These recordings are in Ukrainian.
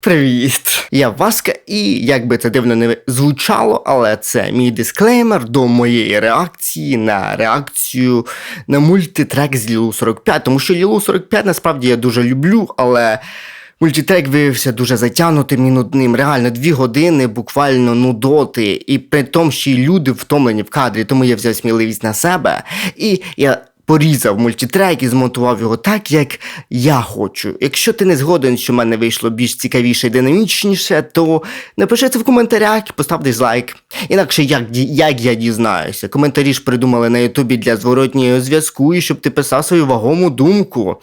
Привіт! Я Васка, і як би це дивно не звучало, але це мій дисклеймер до моєї реакції на реакцію на мультитрек з Лілу 45, тому що Лілу 45 насправді я дуже люблю, але мультитрек виявився дуже затягнутим і нудним. Реально, дві години буквально нудоти, і при тому, що й люди втомлені в кадрі, тому я взяв сміливість на себе. І я порізав мультитрек і змонтував його так, як я хочу. Якщо ти не згоден, що в мене вийшло більш цікавіше і динамічніше, то напиши це в коментарях і постав дизлайк. Інакше як, як я дізнаюся? Коментарі ж придумали на Ютубі для зворотнього зв'язку і щоб ти писав свою вагому думку.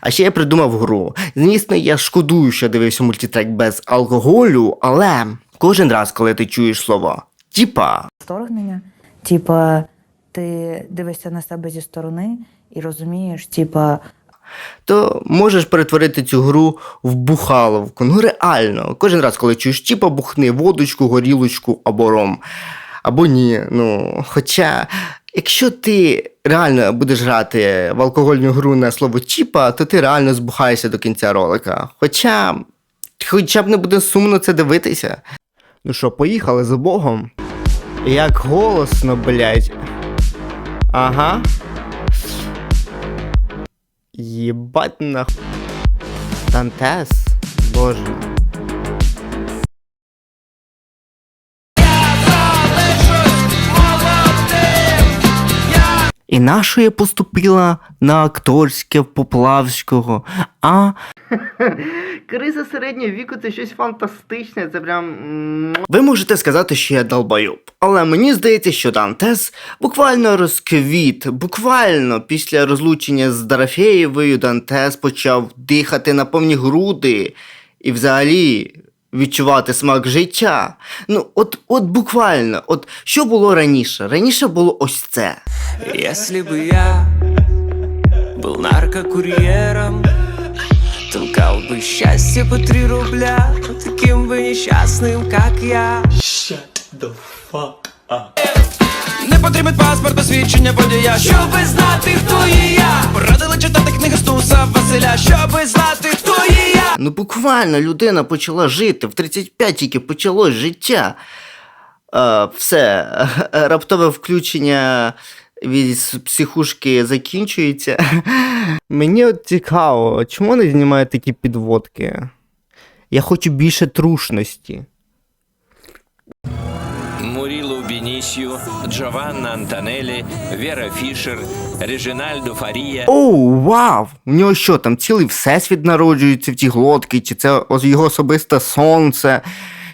А ще я придумав гру. Звісно, я шкодую, що дивився мультитрек без алкоголю, але кожен раз, коли ти чуєш слово тіпа, вторгнення. Типа, ти дивишся на себе зі сторони і розумієш, типа, то можеш перетворити цю гру в бухаловку. Ну реально, кожен раз, коли чуєш тіпа, бухни водочку, горілочку або ром. Або ні. Ну, хоча, якщо ти реально будеш грати в алкогольну гру на слово чіпа, то ти реально збухаєшся до кінця ролика. Хоча, хоча б не буде сумно це дивитися. Ну що, поїхали за Богом? Як голосно, блядь. Ага. Єбать нах... Дантес? Боже. І я поступила на акторське в Поплавського, а? Криза середнього віку це щось фантастичне, це прям. Ви можете сказати, що я долбойоб, але мені здається, що Дантес буквально розквіт, буквально після розлучення з Дорофеєвою Дантес почав дихати на повні груди і взагалі відчувати смак життя. Ну, от, от буквально, от що було раніше? Раніше було ось це. Если бы я был наркокурьером Толкал бы счастье по три рубля Таким бы несчастным, как я Не потрібен паспорт, посвідчення водія Щоби знати, хто є я Порадили читати книги Стуса Василя Щоби знати, хто є я Ну, буквально людина почала жити, в 35 тільки почалось життя. Е, все, раптове включення від психушки закінчується. Мені от цікаво, чому вони знімають такі підводки? Я хочу більше трушності. Бенисью, Джованна Антонелли, Вера Фишер, Режинальдо Фария. Оу, вау! У нього що там, цілий всесвіт народжується в ті глотки, чи це його особисте сонце?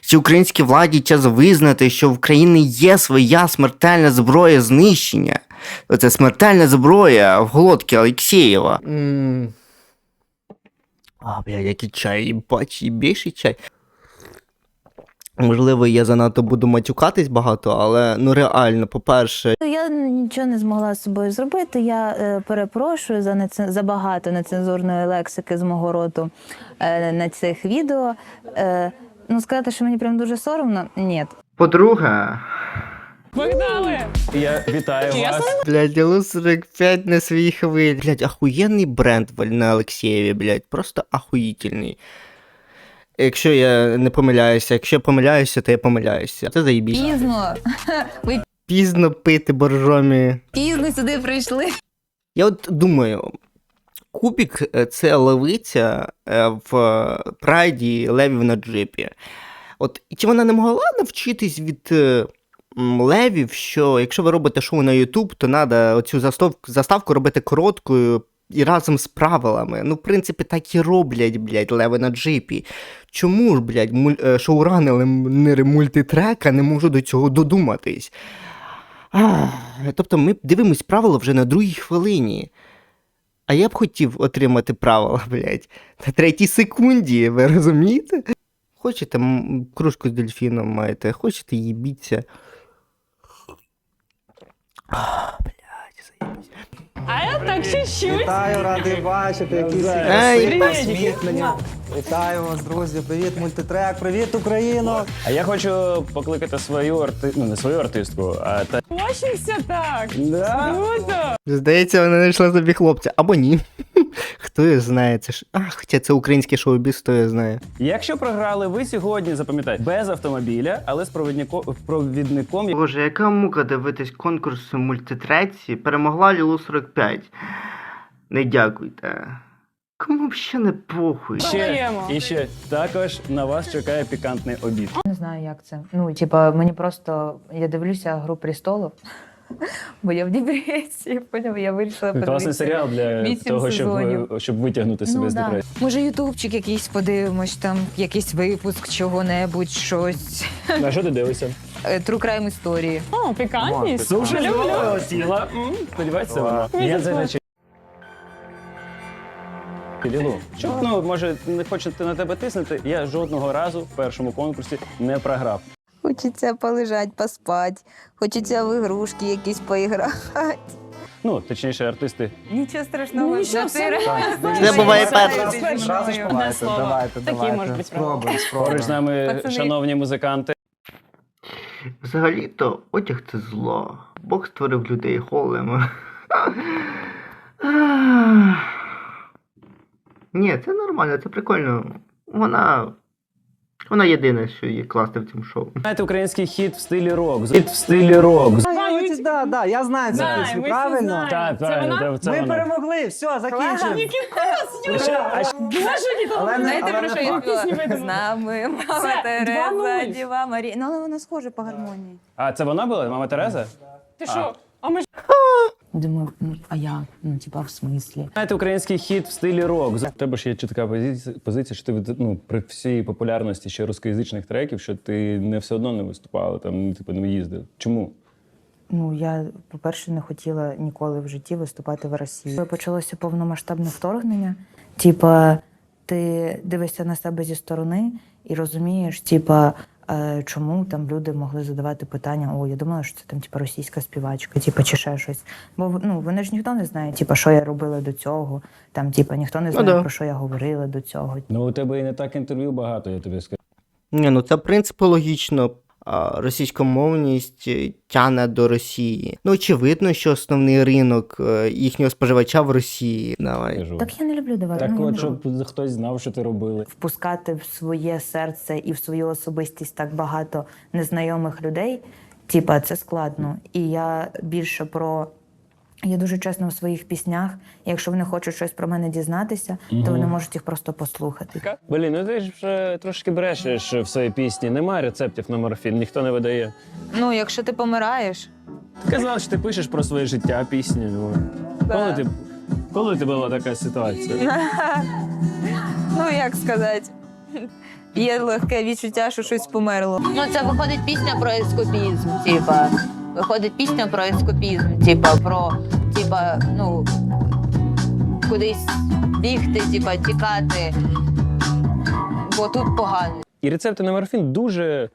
Чи українській владі час визнати, що в країні є своя смертельна зброя знищення? Оце смертельна зброя в глотки Олексєєва. А, бля, який чай, їбать, більший чай. Можливо, я занадто буду матюкатись багато, але ну реально, по-перше, я нічого не змогла з собою зробити. Я е, перепрошую за нецен... за багато нецензурної лексики з мого роту е, на цих відео. Е, ну, сказати, що мені прям дуже соромно, ні. по-друге, Я вітаю вас. Блядь, Лу 45 на своїй хвилі. Блядь, охуєнний бренд на Олексєєві, блядь, просто ахуїтельний. Якщо я не помиляюся, якщо я помиляюся, то я помиляюся. Це заїбісь. Пізно, ви Пізно пити боржомі. пізно сюди прийшли. Я от думаю, Кубік е, це левиця е, в прайді левів на джипі. От чи вона не могла навчитись від е, м, левів, що якщо ви робите шоу на YouTube, то треба оцю заставку, заставку робити короткою і разом з правилами. Ну, в принципі, так і роблять, блядь, леви на джипі. Чому ж, блядь, муль... е, шоуранери мультитрека не можуть до цього додуматись? А, тобто ми дивимось правила вже на другій хвилині. А я б хотів отримати правила, блядь, на третій секунді, ви розумієте? Хочете кружку з дельфіном маєте, хочете їбіться. А, блядь, заєбісь. А я так чуть-чуть. Вітаю, радий бачити, які Ей, посміхнені. Вітаю вас, друзі. Привіт, мультитрек, привіт, Україно. А я хочу покликати свою арти... ну не свою артистку, а та Хочемося так. Да. Круто. Здається, вона знайшла собі хлопця, або ні. Хто його знає, це ж. А, хоча це українське шоу-біз, хто його знає. Якщо програли, ви сьогодні запам'ятайте без автомобіля, але з провіднико- провідником. Боже, яка мука дивитись конкурси мультитреці, перемогла Лілу 45. Не дякуйте. Кому б ще не похуй. Ще, Програємо. і ще також на вас чекає пікантний обід. Не знаю, як це. Ну, типа, мені просто я дивлюся гру престолів, бо я в депресії, поняв, я вирішила Класний подивитися. серіал для того, щоб, сезонів. щоб витягнути себе Ну, з да. депресії. Може, ютубчик якийсь подивимось, там якийсь випуск чого-небудь, щось. На що ти дивишся? Е, True crime історії. О, пікантність. Слушай, Люблю. сіла. Сподівається, вона. Я за речі. Лілу, щоб, ну, може, не хочете на тебе тиснути, я жодного разу в першому конкурсі не програв. Хочеться полежати, поспати, хочеться в ігрушки якісь поіграти. Ну, точніше, артисти. Нічого страшного. Нічого Чотири. собі. Це буває перше. Зразу ж Одне давайте, Такі давайте. можуть бути Спробуємо, Поруч з нами, Пацани. шановні музиканти. Взагалі-то одяг це зло. Бог створив людей голими. Ні, це нормально, це прикольно. Вона. Вона єдине, що її класти в цьому шоу. Знаєте український хіт в стилі рок. Хіт в стилі рок. Знають. Да, да, я знаю цю пісню, ми всі правильно? знаємо. Так, Це правильно, вона? це, це Ми вона. перемогли, все, закінчимо. Який клас, Юля! А ще- Боже, ні, Але Знаєте, але про не що я факт. Видумала. З нами, мама Все, Тереза, 2:0. Діва Марія. Ну, але вона схожа по гармонії. А це вона була, мама Тереза? Ти що? А ми ж Думаю, ну, а я? Ну, типа, в смислі? Знаєте український хіт в стилі рок. У тебе ж є чітка позиція, позиція, що ти від- ну, при всій популярності ще рускоязичних треків, що ти не все одно не виступала, там, ну, типу, не їздив. Чому? Ну, я, по-перше, не хотіла ніколи в житті виступати в Росії. Почалося повномасштабне вторгнення. Типа, ти дивишся на себе зі сторони і розумієш, типа, чому там люди могли задавати питання: о, я думала, що це там типа російська співачка, типа, чи ще щось. Бо ну вони ж ніхто не знає, типу, що я робила до цього. Там, типа, ніхто не знає, да. про що я говорила до цього. Ну, у тебе і не так інтерв'ю багато, я тобі скажу. Ні, ну це в принципі логічно. Російськомовність е, тяне до Росії. Ну, очевидно, що основний ринок е, їхнього споживача в Росії. Давай. Так я не люблю давати. Так ну, от, щоб хтось знав, що ти робили. впускати в своє серце і в свою особистість так багато незнайомих людей, типа це складно. І я більше про. Я дуже чесна в своїх піснях. Якщо вони хочуть щось про мене дізнатися, то вони можуть їх просто послухати. Блін, ну ти ж вже трошки брешеш в своїй пісні. Немає рецептів на морфін, ніхто не видає. Ну, якщо ти помираєш, Ти казала, що ти пишеш про своє життя пісні. Ну. Коли, ти, коли ти була така ситуація? ну як сказати, є легке відчуття, що щось померло. Ну, це виходить пісня про ескопізм, типа. Виходить пісня про ескопізм, типа, про, типа, ну, кудись бігти, типа, тікати. Бо тут погано. І рецепти на морфін дуже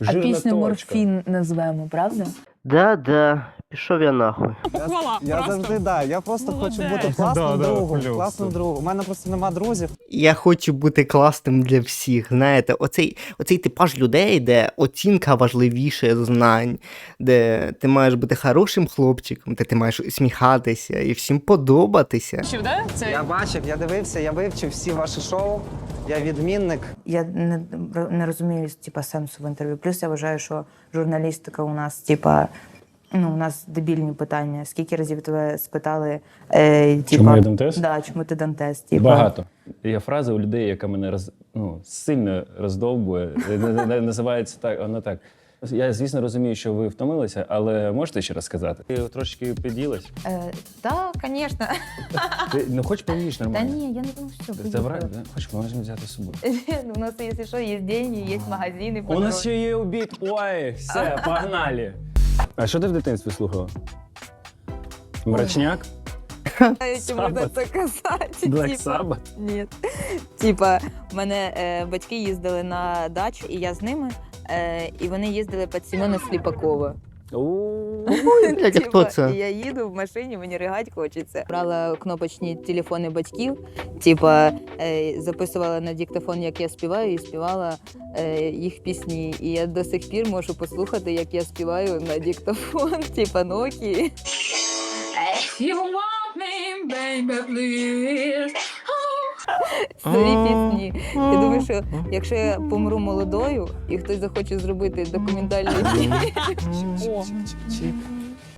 А жирна пісню точка. морфін назвемо, правда? Да-да, пішов я нахуй. похвала. Я завжди да. Я просто хочу бути класним Да, да, другом. плюс. Класним другом. У мене просто нема друзів. Я хочу бути класним для всіх. Знаєте, оцей, оцей типаж людей, де оцінка важливіше знань, де ти маєш бути хорошим хлопчиком, де ти маєш усміхатися і всім подобатися. Чув, да? Це Я бачив, я дивився, я вивчив всі ваші шоу. Я відмінник. Я не, не розумію типа, сенсу в інтерв'ю. Плюс я вважаю, що журналістика у нас, типа, ну, у нас дебільні питання. Скільки разів тебе спитали, е, типа, Чому я Дантес? Да, чому ти Дантес? Типа, Багато. Є фраза у людей, яка мене роз, ну, сильно роздовбує. Е, Називається так, вона так. Я, звісно, розумію, що ви втомилися, але можете ще раз сказати? Ти трошки під'їлась. Е, так, звісно. Ти ну, хоч поїж Та ні, я не думаю, що Забирай, да? хоч можемо взяти з собою. У нас, якщо що, є деньги, є магазини. У нас ще є обід. Ой, все, погнали. А що ти в дитинстві слухала? Мрачняк? Чому можна це казати? Black Типа, Sabbath? Ні. Типа, в мене е, батьки їздили на дачу, і я з ними, е, і вони їздили під Семена Сліпакова. Ой, блядь, а хто це? Я їду в машині, мені ригать хочеться. Брала кнопочні телефони батьків, типа е, записувала на диктофон, як я співаю, і співала е, їх пісні. І я до сих пір можу послухати, як я співаю на диктофон, типа Nokia. You want me Старі пісні. Я думаю, що якщо я помру молодою і хтось захоче зробити документальний фільм.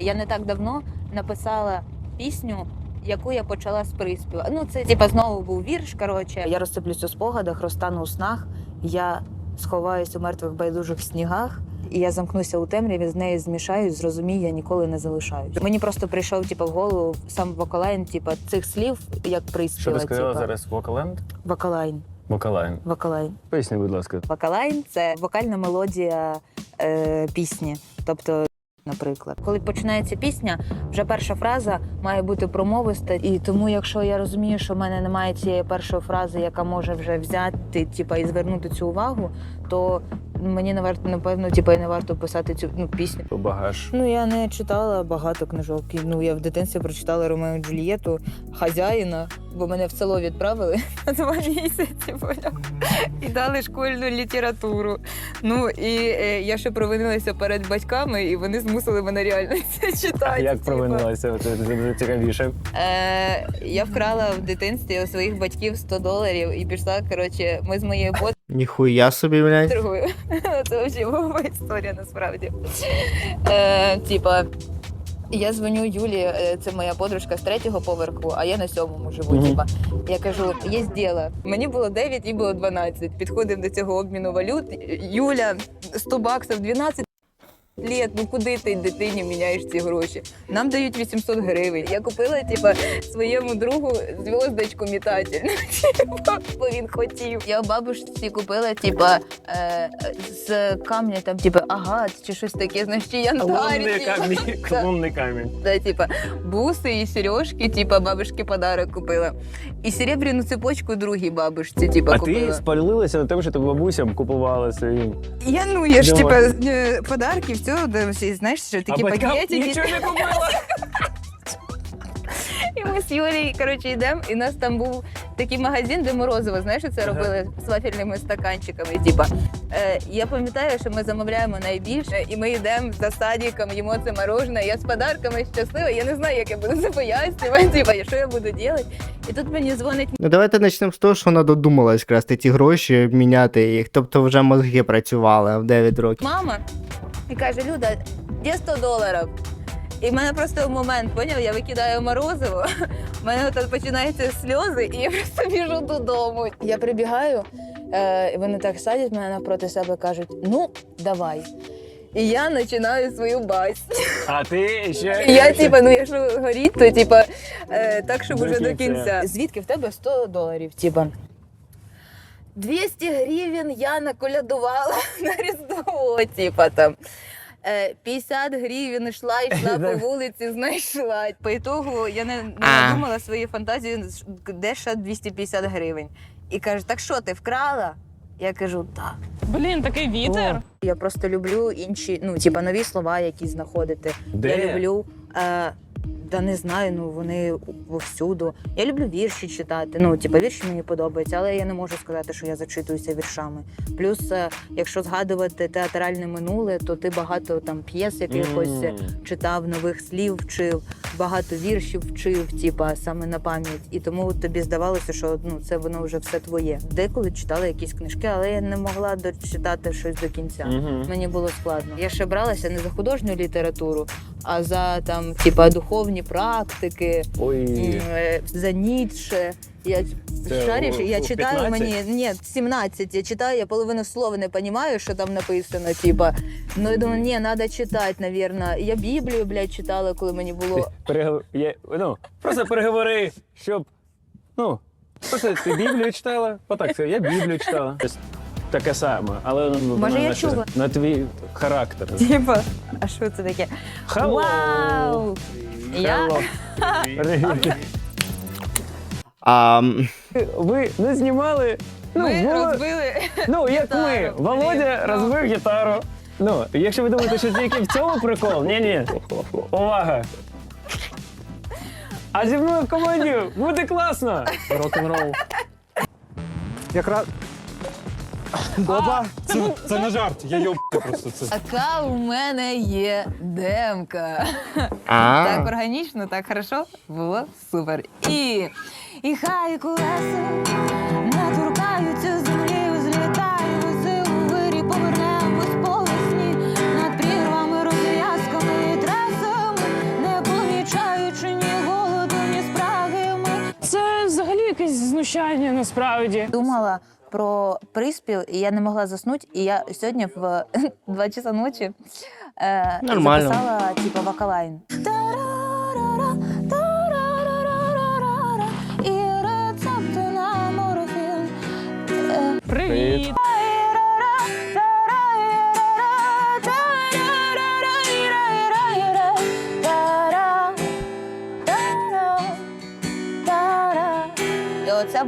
Я не так давно написала пісню. Яку я почала з приспіва. Ну, це типа знову був вірш. Коротше, я розсиплюсь у спогадах, розтану у снах. Я сховаюсь у мертвих байдужих снігах, і я замкнуся у темряві, з нею змішаюсь, зрозумію, я ніколи не залишаюсь. Мені просто прийшов типа в голову сам вокалайн, типа цих слів, як приспіва. Що ти сказала типа. зараз? Вокаленд? Вокалайн. Вокалайн. Вокалайн. Поясни, будь ласка. Вокалайн це вокальна мелодія е, пісні. Тобто, наприклад, коли починається пісня, вже перша фраза має бути промовиста. І тому, якщо я розумію, що в мене немає цієї першої фрази, яка може вже взяти, типа, і звернути цю увагу, то мені не варто, напевно, типа, і не варто писати цю ну, пісню. Багаж. Ну я не читала багато книжок. Ну я в дитинстві прочитала Ромео і Джульєту, хазяїна, бо мене в село відправили на два місяці поняв? і дали школьну літературу. Ну і е, я ще провинилася перед батьками, і вони змусили мене реально це читати. А як типа. провинилася? Це вже цікавіше. Е, я вкрала в дитинстві у своїх батьків 100 доларів і пішла. Коротше, ми з моєю Ніхуя собі, блядь. подругою. Це взагалі мова історія насправді. Е, типа. Я дзвоню Юлі, е, це моя подружка з третього поверху, а я на сьомому живу. Мгм. Типа, я кажу, є діло. Мені було 9, їй було 12. Підходимо до цього обміну валют. Юля, 100 баксів, 12 лет, ну куди ти дитині міняєш ці гроші? Нам дають 800 гривень. Я купила, типа, своєму другу зв'язочку метатель. Бо він хотів. Я бабушці купила, типа, е, з камня, там, типа, агат чи щось таке, знаєш, чи янтарь. Лунний типа. камінь. Да. Лунний камінь. Да, типа буси і сережки, типа бабушки подарок купила. І серебряну цепочку другій бабушці, типа А купила. ти спалилася на тому, що ти бабусям купувала своїм. Я ну я ж Давай. типа е, подарки, все, да, всі, знаєш, що такі а пакетики. не купила. І ми з Юлією, коротше, йдемо, і у нас там був такий магазин, де морозиво, знаєш, що це робили з вафельними стаканчиками. Типа, е, я пам'ятаю, що ми замовляємо найбільше, і ми йдемо за садиком, їмо це морожене. Я з подарками щаслива. Я не знаю, як я буду це пояснювати, типа, що я буду робити. І тут мені дзвонить Ну давайте почнемо з того, що вона додумалась красти ті гроші, міняти їх. Тобто вже мозги працювали в 9 років. мама і каже: Люда, де 100 доларів? І в мене просто в момент, поняв, я викидаю морозиво, в мене тут починаються сльози, і я просто біжу додому. Я прибігаю, е, і вони так садять мене навпроти себе кажуть: ну, давай. І я починаю свою бась. А ти ще. І я, типа, ну якщо горіть, то типа е, так, щоб До уже до кінця. кінця. Звідки в тебе 100 доларів? Типа. 200 гривень я наколядувала на Різдво, типа там. Е, 50 гривень йшла, йшла по вулиці, знайшла. По ітогу я не, не надумала свої фантазії, де ще 250 гривень. І каже, так що ти вкрала? Я кажу, так. Блін, такий вітер. Я просто люблю інші, ну, типа нові слова, які знаходити. Де? Я люблю. Е, та не знаю, ну вони повсюду. Я люблю вірші читати. Ну, типа вірші мені подобаються, але я не можу сказати, що я зачитуюся віршами. Плюс, е, якщо згадувати театральне минуле, то ти багато там п'єс якихось М. читав, нових слів вчив, багато віршів вчив, типа саме на пам'ять. І тому тобі здавалося, що ну це воно вже все твоє. Деколи читала якісь книжки, але я не могла дочитати щось до кінця. Мгм. Мені було складно. Я ще бралася не за художню літературу, а за там, типа, духовні практики, Ой. е, за Ніцше. Я Це шариш, у- я у читаю 15? мені ні, 17. Я читаю, я половину слова не розумію, що там написано. Типа, ну я думаю, ні, треба читати, навірно. Я Біблію, блядь, читала, коли мені було. Перегов... Я... Ну, просто переговори, щоб. Ну, просто ти Біблію читала? Отак, це я Біблію читала. Таке саме, але ну, Може, на, я чула. на твій характер. Типа, а що це таке? Hello. Вау! Я. Привіт. А, Ви не знімали. Ну, ми було- розбили. ну як гітару, ми. Володя ну. розбив гітару. Ну, якщо ви думаєте, що тільки в цьому прикол, ні, ні. Увага. А зі мною в команді буде класно. Рок-н-рол. Якраз Опа! Це, це не жарт, я йоб просто це. Така у мене є демка. Так органічно, так хорошо. Було супер. І, і хай колеса не торкаються землі, злітаю веселу вирі, повернемось по над прірвами, розв'язками і трасами, не помічаючи ні голоду, ні спраги ми Це взагалі якесь знущання насправді. Думала про приспів, і я не могла заснути. І я сьогодні в 2 часа ночі е, Нормально. записала типу вокалайн. І рецепти на морфін. Е, Привіт.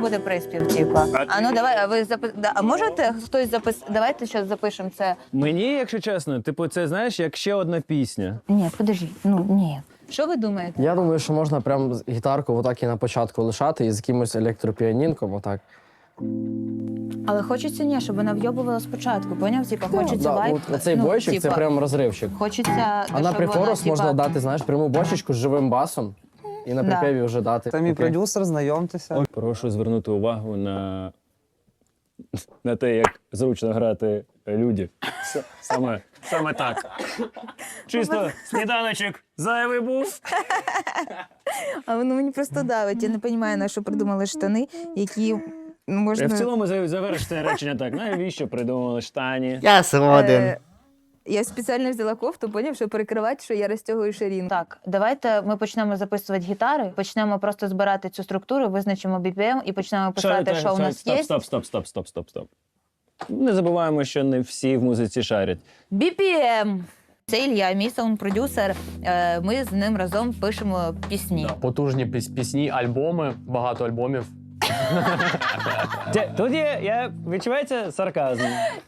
Буде приспів, типа. А ну давай, а ви запис... да, А можете хтось запис... Давайте щось запишемо це. Мені, якщо чесно, типу, це знаєш, як ще одна пісня. Ні, подожди, ну ні. Що ви думаєте? Я думаю, що можна прям гітарку отак і на початку лишати і з якимось електропіанінком, отак. Але хочеться ні, щоб вона вйобувала спочатку. Поняв? Типа, хочеться Да, вайб. от цей ну, бойчик це типа, прям розривчик. Хочеться. А на прихорус вона, можна типа, дати, знаєш, пряму бочечку з живим басом і на Да. припеві вже дати. Це мій Окей. продюсер, знайомтеся. Прошу звернути увагу на, на те, як зручно грати люди. С- Саме, саме так. Чисто сніданочок зайвий був. А воно мені просто давить. Я не розумію, на що придумали штани, які можна. Я в цілому за- завершити речення так. Навіщо придумали штані? я згоден. Я спеціально взяла кофту, поняв, щоб перекривати, що я розтягую ширину. Так, давайте ми почнемо записувати гітари, почнемо просто збирати цю структуру, визначимо BPM і почнемо писати, Що- що у нас стоп, є. Стоп, стоп, стоп, стоп, стоп, стоп. Не забуваємо, що не всі в музиці шарять. BPM! Це Ілля, мій саунд-продюсер. Е, Ми з ним разом пишемо пісні. Потужні піс- пісні, альбоми, багато альбомів. Де- Тут є, я відчувається сарказм.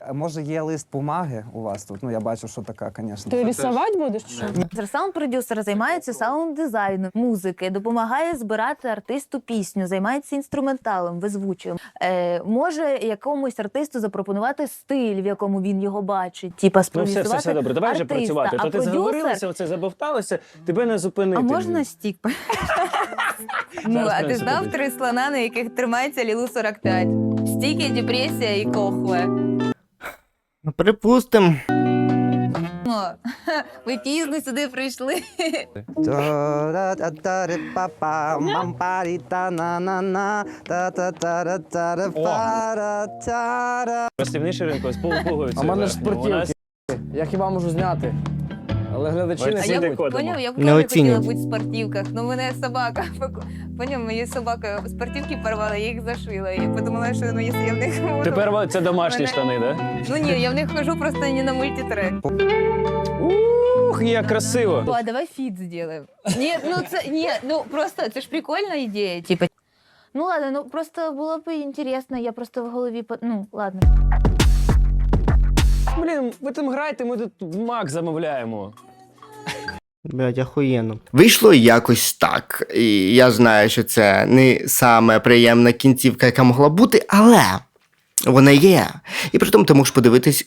А Може, є лист бумаги у вас тут? Ну, я бачу, що така, звісно. Ти рисувати будеш? чи що? Саунд-продюсер займається саунд-дизайном, музики, допомагає збирати артисту пісню, займається інструменталом, визвучуєм. Е, може якомусь артисту запропонувати стиль, в якому він його бачить. Типа Ну все, все, все добре. Давай вже артиста. працювати. А То ти продюсер- заговорилася, оце забовталося, тебе не зупинити. А можна стік? ну, а ти знав три слона, на яких тримається Лілу 45? Стіки, депресія і кохве. Ну, Припустим. Ну, ви пізно сюди прийшли. Розстівніший ринку, з полупугою. А в мене ж спортівки. Я хіба можу зняти? Але глядачі не А я б- поняв, я б Не теж хотіла бути в спортивках. Ну, мене собака. Поняв, мені собака спортивки порвала, я їх зашила. Я подумала, що ну, якщо я в них буду... Тепер це домашні Мене- штани, так? Ну ні, я в них хожу просто не на мультитрек. Ух, як красиво. А давай фіт зробимо. Ні, ну це ні, ну просто це ж прикольна ідея. Типа. Ну ладно, ну просто було б інтересно, я просто в голові по- ну ладно. Блін, ви там грайте, ми тут в мак замовляємо. Блять, охуєнно. Вийшло якось так. І я знаю, що це не саме приємна кінцівка, яка могла бути, але вона є. І при тому ти можеш подивитись